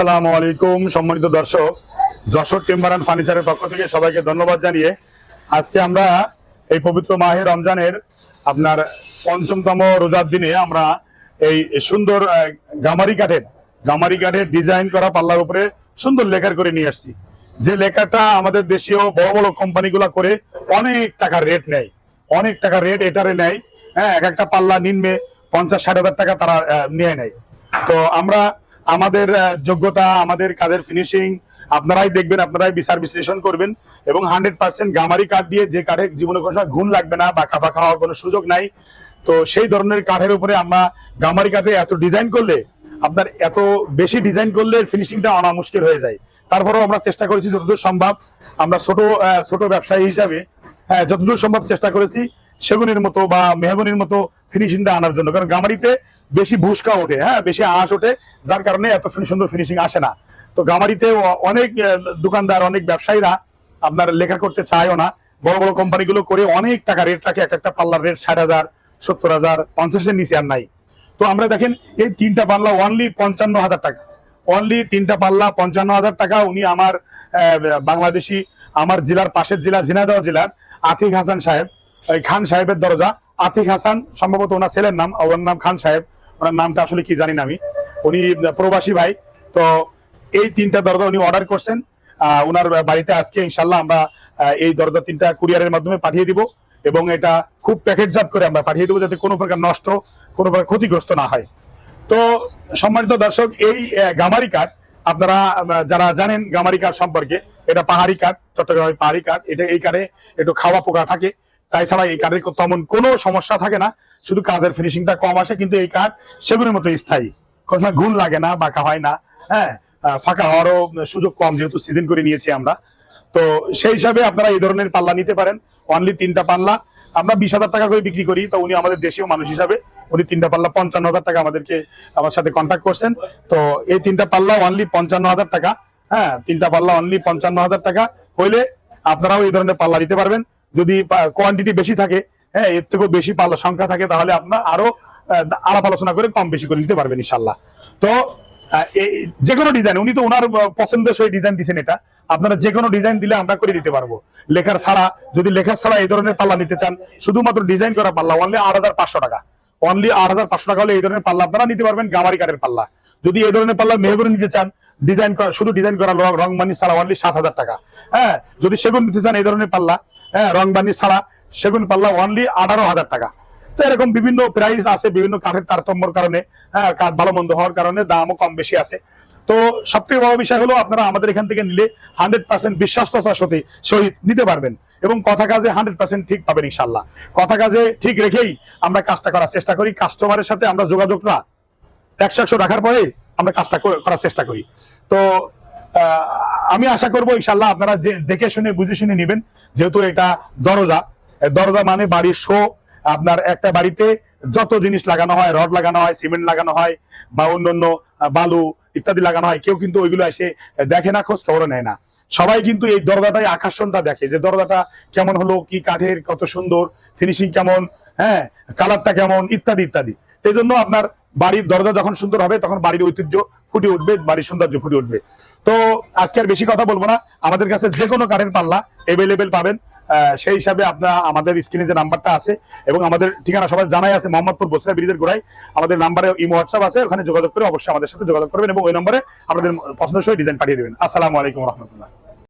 আসসালামু আলাইকুম, সম্মানিত দর্শক। যশোর টিম্বার অ্যান্ড ফার্নিচারের পক্ষ থেকে সবাইকে ধন্যবাদ জানিয়ে আজকে আমরা এই পবিত্র মাহে রমজানের আপনার পঞ্চমতম রোজার দিনে আমরা এই সুন্দর গামারি কাঠের গামারি কাঠের ডিজাইন করা পাল্লার উপরে সুন্দর লেখার করে নিয়ে আসছি। যে লেখাটা আমাদের দেশীয় বড় বড় কোম্পানিগুলো করে অনেক টাকা রেট নেয়, অনেক টাকা রেট এটারে নেয়। হ্যাঁ এক একটা পাল্লা নিম্নে পঞ্চাশ ষাট হাজার টাকা তারা নিয়ে নেয়। তো আমরা আমাদের যোগ্যতা, আমাদের কাজের ফিনিশিং আপনারাই দেখবেন, আপনারাই বিচার বিশ্লেষণ করবেন এবং হান্ড্রেড পার্সেন্ট গামারি কাঠ দিয়ে যে কাঠের জীবনে কোনো সময় ঘুম লাগবে না বাঁকা ফাঁকা খাওয়ার কোনো সুযোগ নাই। তো সেই ধরনের কাঠের উপরে আমরা গামারি কাঠে এত ডিজাইন করলে, আপনার এত বেশি ডিজাইন করলে ফিনিশিংটা আনা মুশকিল হয়ে যায়। তারপরেও আমরা চেষ্টা করেছি যতদূর সম্ভব, আমরা ছোট ছোট ব্যবসায়ী হিসাবে হ্যাঁ যতদূর সম্ভব চেষ্টা করেছি। সেগুনের মতো বা মেহগনির মতো ফিনিশিংটা আনার জন্য। কারণ গামারিতে বেশি ভুসকা ওঠে হ্যাঁ বেশি আঁশ ওঠে, যার কারণে এত সুন্দর ফিনিশিং আসে না। তো গামারিতে অনেক দোকানদার, অনেক ব্যবসায়ীরা আপনার লেখা করতে চায়ও না। বড় বড় কোম্পানিগুলো করে অনেক টাকা রেট রাখে, এক একটা পাল্লার রেট ষাট হাজার, সত্তর হাজার, পঞ্চাশের নিচে আর নাই। তো আমরা দেখেন, এই তিনটা পাল্লা অনলি পঞ্চান্ন হাজার টাকা। অনলি তিনটা পাল্লা পঞ্চান্ন হাজার টাকা, উনি আমার বাংলাদেশি, আমার জেলার পাশের জেলা, ঝিনাইদহ জেলার আতিক হাসান সাহেব। খান সাহেবের দরজা। আতিক হাসান, সম্ভবত ওনার ছেলের নাম, ওনার নাম খান সাহেব। ওনার নামটা আসলে কি জানি না আমি। উনি প্রবাসী ভাই। তো এই তিনটা দরজা উনি অর্ডার করছেন। ওনার বাড়িতে আজকে ইনশাল্লাহ আমরা এই দরজা তিনটা কুরিয়ারের মাধ্যমে পাঠিয়ে দিব এবং এটা খুব প্যাকেটজাত করে আমরা পাঠিয়ে দেবো যাতে কোনো প্রকার নষ্ট, কোনো প্রকার ক্ষতিগ্রস্ত না হয়। তো সম্মানিত দর্শক, এই গামারি কাঠ, আপনারা যারা জানেন গামারি কাঠ সম্পর্কে, এটা পাহাড়ি কাঠ, চট্টগ্রামের পাহাড়ি কাঠ। এটা এই কাঠে একটু খাওয়া পোকা থাকে। তাই ছাড়া এই কাঠের তেমন কোনো সমস্যা থাকে না। শুধু কাঠের ফিনিশিংটা কম আসে, কিন্তু এই কাঠ সেগুলোর মতো স্থায়ী। কোনো ঘুণ লাগে না, বাঁকা হয় না হ্যাঁ? ফাঁকা হওয়ারও সুযোগ কম যেহেতু সিজন করে নিয়েছি আমরা। তো সেই হিসাবে আপনারা এই ধরনের পাল্লা নিতে পারেন। অনলি তিনটা পাল্লা। আমরা বিশ হাজার টাকা করে বিক্রি করি, তো উনি আমাদের দেশীয় মানুষ হিসাবে উনি তিনটা পাল্লা পঞ্চান্ন হাজার টাকা আমাদেরকে আমার সাথে কন্ট্যাক্ট করছেন। তো এই তিনটা পাল্লা অনলি পঞ্চান্ন হাজার টাকা হ্যাঁ? তিনটা পাল্লা অনলি পঞ্চান্ন হাজার টাকা হইলে আপনারাও এই ধরনের পাল্লা দিতে পারবেন। যদি কোয়ান্টিটি বেশি থাকে হ্যাঁ এর থেকেও বেশি পাল্লা সংখ্যা থাকে, তাহলে আপনার আরও আলাপ আলোচনা করে কম বেশি করে নিতে পারবেন ইনশাল্লাহ তো যে কোনো ডিজাইন উনি তো ওনার পছন্দের সই ডিজাইন দিচ্ছেন এটা, আপনারা যে কোনো ডিজাইন দিলে আমরা করে দিতে পারব। লেখার ছাড়া, যদি লেখার ছাড়া এই ধরনের পাল্লা নিতে চান, শুধুমাত্র ডিজাইন করা পাল্লা অনলি আট হাজার পাঁচশো টাকা। অনলি আট হাজার পাঁচশো টাকা হলে এই ধরনের পাল্লা আপনারা নিতে পারবেন, গামারি কাঠের পাল্লা। যদি এই ধরনের পাল্লা মেহগুনি নিতে চান ডিজাইন করা, শুধু ডিজাইন করা রং বানি ছাড়া অনলি সাত হাজার টাকা। হ্যাঁ যদি সেগুন নিতে চান, এই ধরনের পাল্লা। হ্যাঁ রং বানি ছাড়া সেগুন পাল্লা অনলি আঠারো হাজার টাকা। তো এরকম বিভিন্ন প্রাইস আছে, বিভিন্ন কাঠের তারতম্যর কারণে হ্যাঁ কাঠ ভালো মন্দ হওয়ার কারণে দামও কম বেশি আছে। তো সবথেকে বড় বিষয় হলো, আপনারা আমাদের এখান থেকে নিলে হান্ড্রেড পার্সেন্ট বিশ্বাস্ততার সাথে সহিত নিতে পারবেন এবং কথা কাজে হান্ড্রেড পার্সেন্ট ঠিক পাবেন ইনশাল্লাহ কথা কাজে ঠিক রেখেই আমরা কাজটা করার চেষ্টা করি কাস্টমারের সাথে আমরা যোগাযোগটা একশো একশো রাখার পরে আমরা কাজটা করার চেষ্টা করি। তো আমি আশা করব ইনশাল্লাহ আপনারা দেখে শুনে, বুঝে শুনে নেবেন, যেহেতু এটা দরজা। দরজা মানে বাড়ির শো। আপনার একটা বাড়িতে যত জিনিস লাগানো হয়, রড লাগানো হয়, সিমেন্ট লাগানো হয়, বা অন্যান্য বালু ইত্যাদি লাগানো হয়, কেউ কিন্তু ওইগুলো এসে দেখে না, খোঁজ খবরও নেয় না। সবাই কিন্তু এই দরজাটাই আকর্ষণটা দেখে যে দরজাটা কেমন হলো, কি কাঠের, কত সুন্দর ফিনিশিং কেমন হ্যাঁ কালারটা কেমন, ইত্যাদি ইত্যাদি। এই জন্য আপনার বাড়ির দরজা যখন সুন্দর হবে, তখন বাড়ির ঐতিহ্য ফুটে উঠবে, বাড়ির সৌন্দর্য ফুটে উঠবে। তো আজকে আর বেশি কথা বলব না। আমাদের কাছে যে কোনো কাঠের পাল্লা এভেলেবেল পাবেন। সেই হিসাবে আপনার আমাদের স্ক্রিনে যে নাম্বারটা আছে এবং আমাদের ঠিকানা সবাই জানাই আছে, মোহাম্মদপুর বসরা ব্রিজের গোড়ায়। আমাদের নাম্বারে ইমো, হোয়াটসঅ্যাপ আছে, ওখানে যোগাযোগ করে অবশ্যই আমাদের সাথে যোগাযোগ করবেন এবং ওই নম্বরে আপনাদের পছন্দসই ডিজাইন পাঠিয়ে দেবেন। আসসালামু আলাইকুম রহমতুল্লাহ।